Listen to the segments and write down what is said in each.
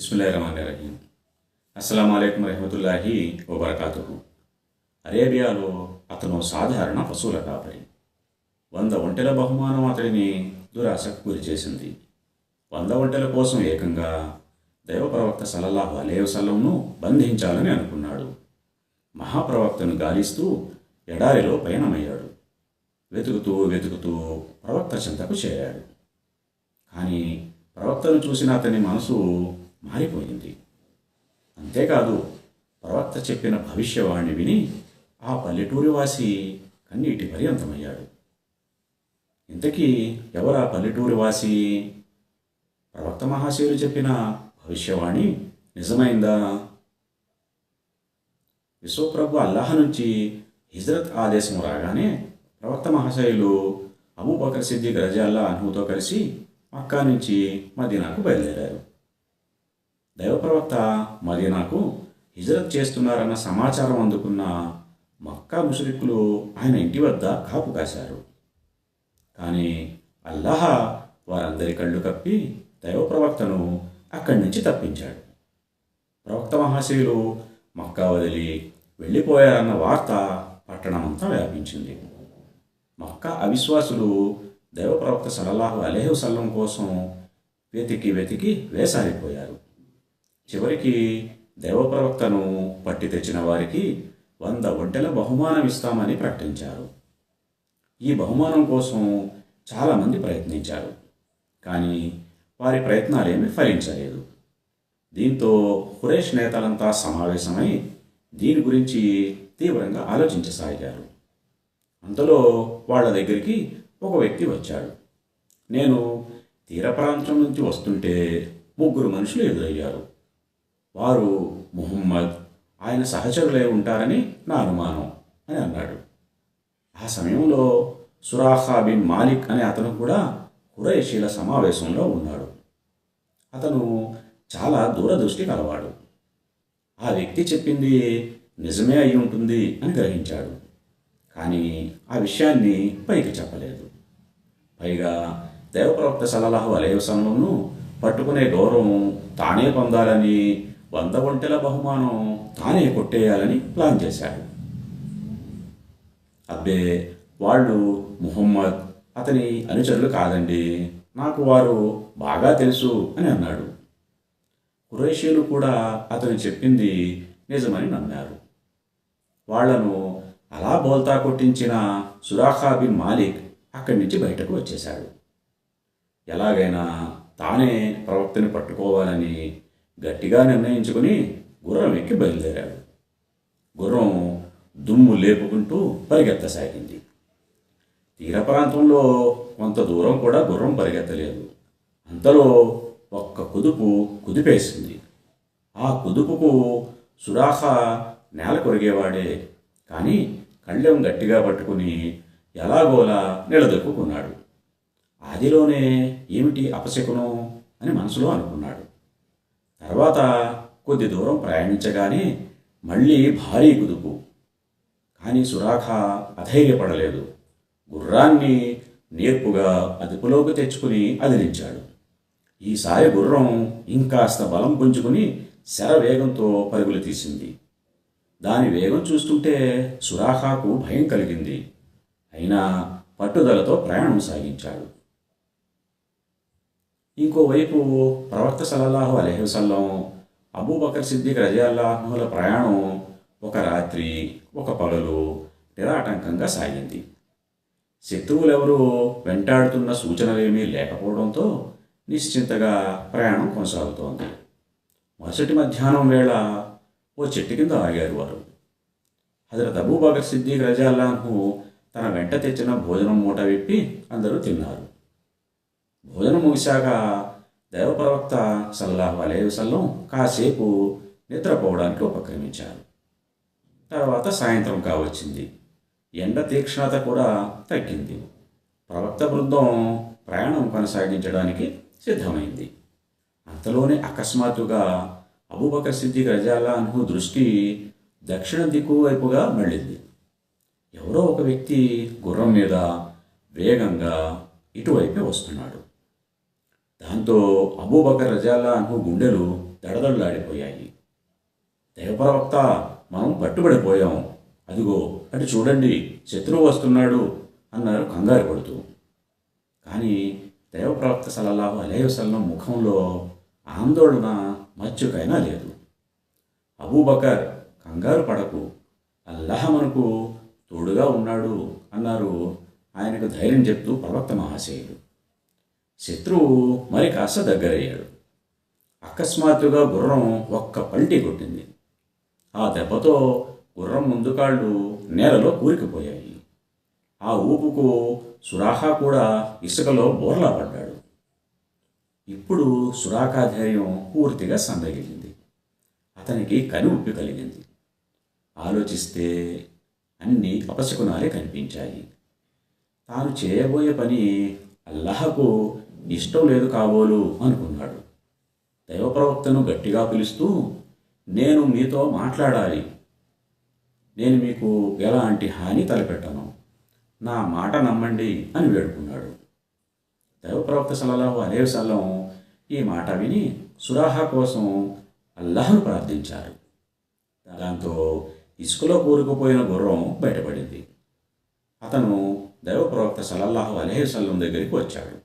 బిస్మిల్లాహిర్రహమానిర్రహీం. అస్సలం అయికం రహమతుల్లాహి వబర్కాతుహు. అరేబియాలో అతను సాధారణ పశువుల కాపరి. వంద ఒంటెల బహుమానం అతడిని దురాశకు గురి చేసింది. వంద ఒంటెల కోసం ఏకంగా దైవప్రవక్త సలల్లాహు సల్లల్లాహు బంధించాలని అనుకున్నాడు. మహాప్రవక్తను గాలిస్తూ ఎడారిలో పయనమయ్యాడు. వెతుకుతూ వెతుకుతూ ప్రవక్త చింతకు చేరాడు. కానీ ప్రవక్తను చూసిన అతని మనసు మారిపోయింది. అంతేకాదు ప్రవక్త చెప్పిన భవిష్యవాణి విని ఆ పల్లెటూరి వాసి కన్నీటి పర్యంతమయ్యాడు. ఇంతకీ ఎవరా పల్లెటూరి వాసి ప్రవక్త మహాశయులు చెప్పిన భవిష్యవాణి నిజమైందా? విశ్వప్రభు అల్లాహ్ నుంచి హిజ్రత్ ఆదేశం రాగానే ప్రవక్త మహాశయులు అబూబకర్ సిద్దిక్ రజాల్లా అనుహుతో కలిసి మక్కా నుంచి మదీనాకు బయలుదేరారు. దైవప్రవక్త మదీనాకు హిజరత్ చేస్తున్నారన్న సమాచారం అందుకున్న మక్కా ముషరిక్కులు ఆయన ఇంటి వద్ద కాపు కాశారు. కానీ అల్లాహ వారందరి కళ్ళు కప్పి దైవప్రవక్తను అక్కడి నుంచి తప్పించాడు. ప్రవక్త మహాశయులు మక్కా వదిలి వెళ్ళిపోయారన్న వార్త పట్టణమంతా వ్యాపించింది. మక్కా అవిశ్వాసులు దైవప్రవక్త సలల్లాహు అలేహు సల్లం కోసం వెతికి వెతికి వేసారిపోయారు. చివరికి దైవప్రవక్తను పట్టి తెచ్చిన వారికి వంద ఒంటెల బహుమానం ఇస్తామని ప్రకటించారు. ఈ బహుమానం కోసం చాలామంది ప్రయత్నించారు కానీ వారి ప్రయత్నాలేమీ ఫలించలేదు. దీంతో హురేష్ నేతలంతా సమావేశమై దీని గురించి తీవ్రంగా ఆలోచించసాగారు. అంతలో వాళ్ళ దగ్గరికి ఒక వ్యక్తి వచ్చాడు. నేను తీర ప్రాంతం నుంచి వస్తుంటే ముగ్గురు మనుషులు ఎదురయ్యారు. వారు ముహమ్మద్ ఆయన సహచరులే ఉంటారని నా అనుమానం అని అన్నాడు. ఆ సమయంలో సురాఖా బిన్ మాలిక్ అనే అతను కూడా కురైషీల సమావేశంలో ఉన్నాడు. అతను చాలా దూరదృష్టి కలవాడు. ఆ వ్యక్తి చెప్పింది నిజమే అయి ఉంటుంది అని గ్రహించాడు. కానీ ఆ విషయాన్ని పైకి చెప్పలేదు. పైగా దేవప్రవక్త సలహాహు అలయవసంలోనూ పట్టుకునే గౌరవం తానే పొందాలని వంద ఒంటెల బహుమానం తానే కొట్టేయాలని ప్లాన్ చేశాడు. అబ్బే వాళ్ళు ముహమ్మద్ అతని అనుచరులు కాదండి. నాకు వారు బాగా తెలుసు అని అన్నాడు. కురేషీలు కూడా అతను చెప్పింది నిజమని నమ్మారు. వాళ్ళను అలా బోల్తా కొట్టించిన సురాఖా బిన్ మాలిక్ అక్కడి నుంచి బయటకు వచ్చేశాడు. ఎలాగైనా తానే ప్రవక్తని పట్టుకోవాలని గట్టిగా నిర్ణయించుకుని గుర్రం ఎక్కి బయలుదేరాడు. గుర్రం దుమ్ము లేపుకుంటూ పరిగెత్తసాగింది. తీర ప్రాంతంలో కొంత దూరం కూడా గుర్రం పరిగెత్తలేదు. అంతలో ఒక్క కుదుపు కుదిపేసింది. ఆ కుదుపుకు సురాఖ నేల కొరిగేవాడే కానీ కళ్ళెం గట్టిగా పట్టుకుని ఎలాగోలా నిలదొక్కున్నాడు. ఆదిలోనే ఏమిటి అపశకునం అని మనసులో అనుకున్నాడు. తర్వాత కొద్ది దూరం ప్రయాణించగానే మళ్ళీ భారీ కుదుపు. కానీ సురాఖ అధైర్యపడలేదు. గుర్రాన్ని నేర్పుగా అదుపులోకి తెచ్చుకుని అదిలించాడు. ఈసారి గుర్రం ఇంకాస్త బలం పుంజుకుని శర వేగంతో పరుగులు తీసింది. దాని వేగం చూస్తుంటే సురాఖాకు భయం కలిగింది. అయినా పట్టుదలతో ప్రయాణం సాగించాడు. ఇంకోవైపు ప్రవక్త సలల్లాహు అలహివసల్లం అబూబకర్ సిద్దిక్ రజాల్లాహుల ప్రయాణం ఒక రాత్రి ఒక పగలు నిరాటంకంగా సాగింది. శత్రువులెవరూ వెంటాడుతున్న సూచనలేమీ లేకపోవడంతో నిశ్చింతగా ప్రయాణం కొనసాగుతోంది. మరుసటి మధ్యాహ్నం వేళ ఓ చెట్టు కింద ఆగారు వారు. హజరత్ అబూబకర్ సిద్దిక్ రజాల్లాహు తన వెంట తెచ్చిన భోజనం మూట విప్పి అందరూ తిన్నారు. భోజనం ముగిశాక దైవప్రవక్త సల్లాహు అలైహి వసల్లం కాసేపు నిద్రపోవడానికి ఉపక్రమించారు. తర్వాత సాయంత్రం కావచ్చింది. ఎండ తీక్షణత కూడా తగ్గింది. ప్రవక్త బృందం ప్రయాణం కొనసాగించడానికి సిద్ధమైంది. అంతలోనే అకస్మాత్తుగా అబూబకర్ సిద్దిక్ రజాలా దృష్టి దక్షిణ దిక్కు వైపుగా మళ్ళింది ఎవరో ఒక వ్యక్తి గుర్రం మీద వేగంగా ఇటువైపే వస్తున్నాడు. దాంతో అబూబకర్ రజాల్లా అను గుండెలు దడదడలాడిపోయాయి. దేవప్రవక్త మనం పట్టుబడిపోయాం. అదిగో అటు చూడండి శత్రువు వస్తున్నాడు అన్నారు కంగారు పడుతూ. కానీ దేవప్రవక్త సలల్లాహు అలైహి ముఖంలో ఆందోళన మచ్చుకైనా లేదు. అబూబకర్ కంగారు పడకు. అల్లాహ్ మనకు తోడుగా ఉన్నాడు అన్నారు. ఆయనకు ధైర్యం చెప్తూ ప్రవక్త మహాశయుడు శత్రువు మరి కాస్త దగ్గరయ్యాడు. అకస్మాత్తుగా గుర్రం ఒక్క పల్టీ కొట్టింది. ఆ దెబ్బతో గుర్రం ముందు కాళ్ళు నేలలో కూరికిపోయాయి. ఆ ఊపుకు సురాహా కూడా ఇసుకలో బోర్లా పడ్డాడు. ఇప్పుడు సురాఖా ధైర్యం పూర్తిగా సందగిలింది. అతనికి కనువిప్పి కలిగింది. ఆలోచిస్తే అన్ని అపశకునాలే కనిపించాయి. తాను చేయబోయే పని అల్లహకు ఇష్టం లేదు కాబోలు అనుకున్నాడు. దైవప్రవక్తను గట్టిగా పిలుస్తూ నేను మీతో మాట్లాడాలి. నేను మీకు ఎలాంటి హాని తలపెట్టను. నా మాట నమ్మండి అని వేడుకున్నాడు. దైవప్రవక్త సలహు అలే సల్లం ఈ మాట విని సురాహా కోసం అల్లాహ్ను ప్రార్థించారు. దాంతో ఇసుకలో కూరుకుపోయిన గుర్రం బయటపడింది. అతను దైవప్రవక్త సలల్లాహు అలహేసల్లం దగ్గరికి వచ్చాడు.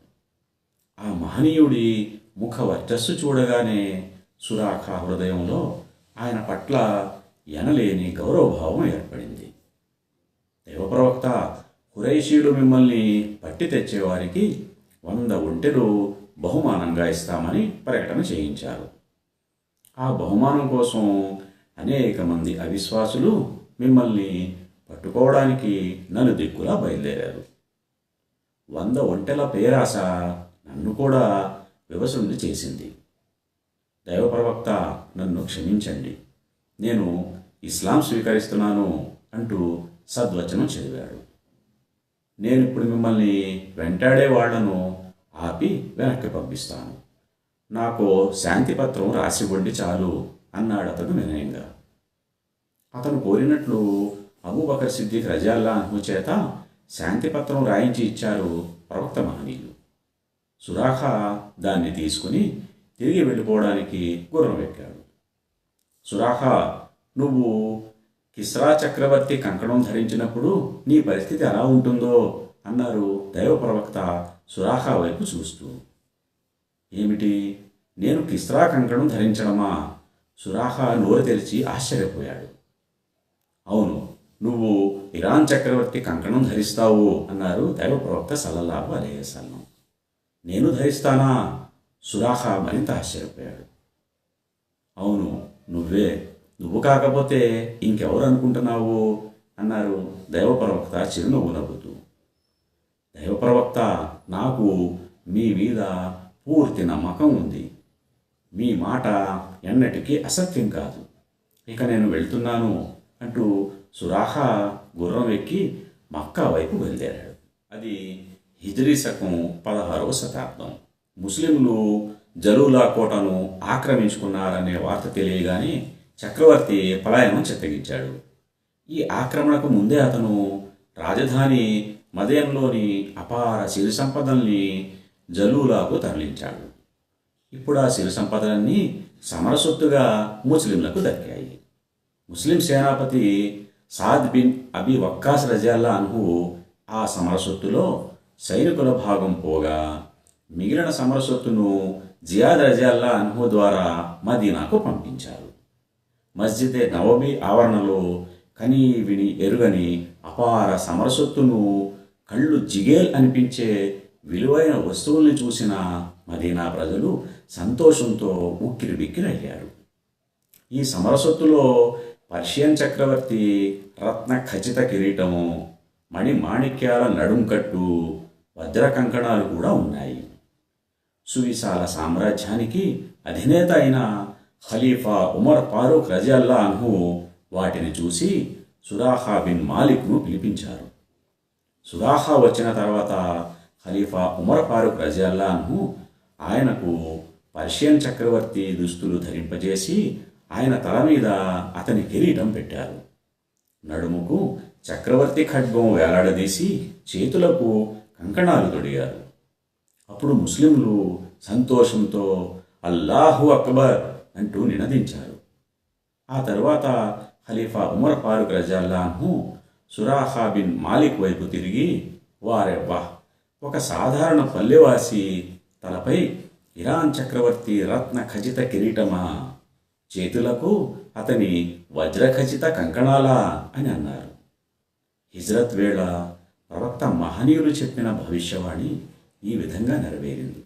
ఆ మహనీయుడి ముఖ వర్చస్సు చూడగానే సురాఖ హృదయంలో ఆయన పట్ల ఎనలేని గౌరవభావం ఏర్పడింది. దేవప్రవక్త హురైషీలు మిమ్మల్ని పట్టి తెచ్చేవారికి వంద ఒంటెలు బహుమానంగా ఇస్తామని ప్రకటన చేయించారు. ఆ బహుమానం కోసం అనేక మంది అవిశ్వాసులు మిమ్మల్ని పట్టుకోవడానికి నలుదిక్కులా బయలుదేరారు. వంద ఒంటెల పేరాస నన్ను కూడా వివసుని చేసింది. దైవప్రవక్త నన్ను క్షమించండి. నేను ఇస్లాం స్వీకరిస్తున్నాను అంటూ సద్వచనం చదివాడు. నేను ఇప్పుడు మిమ్మల్ని వెంటాడే వాళ్ళను ఆపి వెనక్కి పంపిస్తాను. నాకు శాంతిపత్రం రాసివ్వండి చాలు అన్నాడు అతను వినయంగా అతను కోరినట్లు అబూబకర్ సిద్దిక్ రజాల్లా అను చేత శాంతి పత్రం రాయించి ఇచ్చారు ప్రవక్త మహనీయులు. సురాఖ దాన్ని తీసుకుని తిరిగి వెళ్ళిపోవడానికి గుర్రం ఎక్కాడు. సురాఖ నువ్వు కిస్రా చక్రవర్తి కంకణం ధరించినప్పుడు నీ పరిస్థితి ఎలా ఉంటుందో? అన్నారు దైవ ప్రవక్త సురాఖ వైపు చూస్తూ. ఏమిటి? నేను కిస్రా కంకణం ధరించడమా? సురాఖ నోరు తెరిచి ఆశ్చర్యపోయాడు. అవును నువ్వు ఇరాన్ చక్రవర్తి కంకణం ధరిస్తావు అన్నారు దైవ ప్రవక్త సల్లల్లాహు అలైవసల్లం నేను ధరిస్తానా? సురాఖ మరింత ఆశ్చర్యపోయాడు. అవును నువ్వే. నువ్వు కాకపోతే ఇంకెవరు అనుకుంటున్నావు? అన్నారు దైవప్రవక్త చిరునవ్వు నవ్వుతూ. దైవప్రవక్త నాకు మీ మీద పూర్తి నమ్మకం ఉంది. మీ మాట ఎన్నటికీ అసత్యం కాదు. ఇక నేను వెళ్తున్నాను అంటూ సురాహ గుర్రం ఎక్కి మక్కా వైపు బయలుదేరాడు. అది హిజరీ శకం పదహారవ శతాబ్దం. ముస్లింలు జరూలా కోటను ఆక్రమించుకున్నారనే వార్త తెలియగానే చక్రవర్తి పలాయనం చిత్తగించాడు. ఈ ఆక్రమణకు ముందే అతను రాజధాని మదయంలోని అపార సిరి సంపదల్ని జలూలాకు తరలించాడు. ఇప్పుడు ఆ సిరి సంపదలన్నీ సమరసొత్తుగా ముస్లింలకు దక్కాయి. ముస్లిం సేనాపతి సాద్ బిన్ అబి వక్కాస్ రజాల్లా అనుహు ఆ సమరసొత్తులో సైనికుల భాగం పోగా మిగిలిన సమరసొత్తును జియాద్ రజాల్లా అన్హు ద్వారా మదీనాకు పంపించారు. మస్జిదే నవబీ ఆవరణలో కని విని ఎరుగని అపార సమరసొత్తును కళ్ళు జిగేల్ అనిపించే విలువైన వస్తువుల్ని చూసిన మదీనా ప్రజలు సంతోషంతో ఉక్కిరి బిక్కిరయ్యారు ఈ సమరసొత్తులో పర్షియన్ చక్రవర్తి రత్న ఖచ్చిత కిరీటము మణి మాణిక్యాల నడుంకట్టు వజ్ర కంకణాలు కూడా ఉన్నాయి. సువిశాల సామ్రాజ్యానికి అధినేత అయిన ఖలీఫా ఉమర్ ఫారూక్ రజల్లా అన్హు వాటిని చూసి సురాహా బిన్ మాలిక్ను పిలిపించారు. సురాహా వచ్చిన తర్వాత ఖలీఫా ఉమర్ ఫారూక్ రజల్లా అన్హు ఆయనకు పర్షియన్ చక్రవర్తి దుస్తులు ధరింపజేసి ఆయన తల మీద అతని కిరీటం పెట్టారు. నడుముకు చక్రవర్తి ఖడ్గం వేలాడదీసి చేతులకు కంకణాలు తొడిగారు. అప్పుడు ముస్లింలు సంతోషంతో అల్లాహు అక్బర్ అంటూ నినదించారు. ఆ తర్వాత ఖలీఫా ఉమర్ ఫారూక్ రజాల్లాహు సురాహా బిన్ మాలిక్ వైపు తిరిగి వారెవ్వా ఒక సాధారణ పల్లెవాసి తలపై ఇరాన్ చక్రవర్తి రత్న ఖచిత కిరీటమా? చేతులకు అతని వజ్రఖచిత కంకణాలా? అని అన్నారు. హిజ్రత్ వేళ ప్రవక్త మహనీయులు చెప్పిన భవిష్యవాణి ఈ విధంగా నెరవేరింది.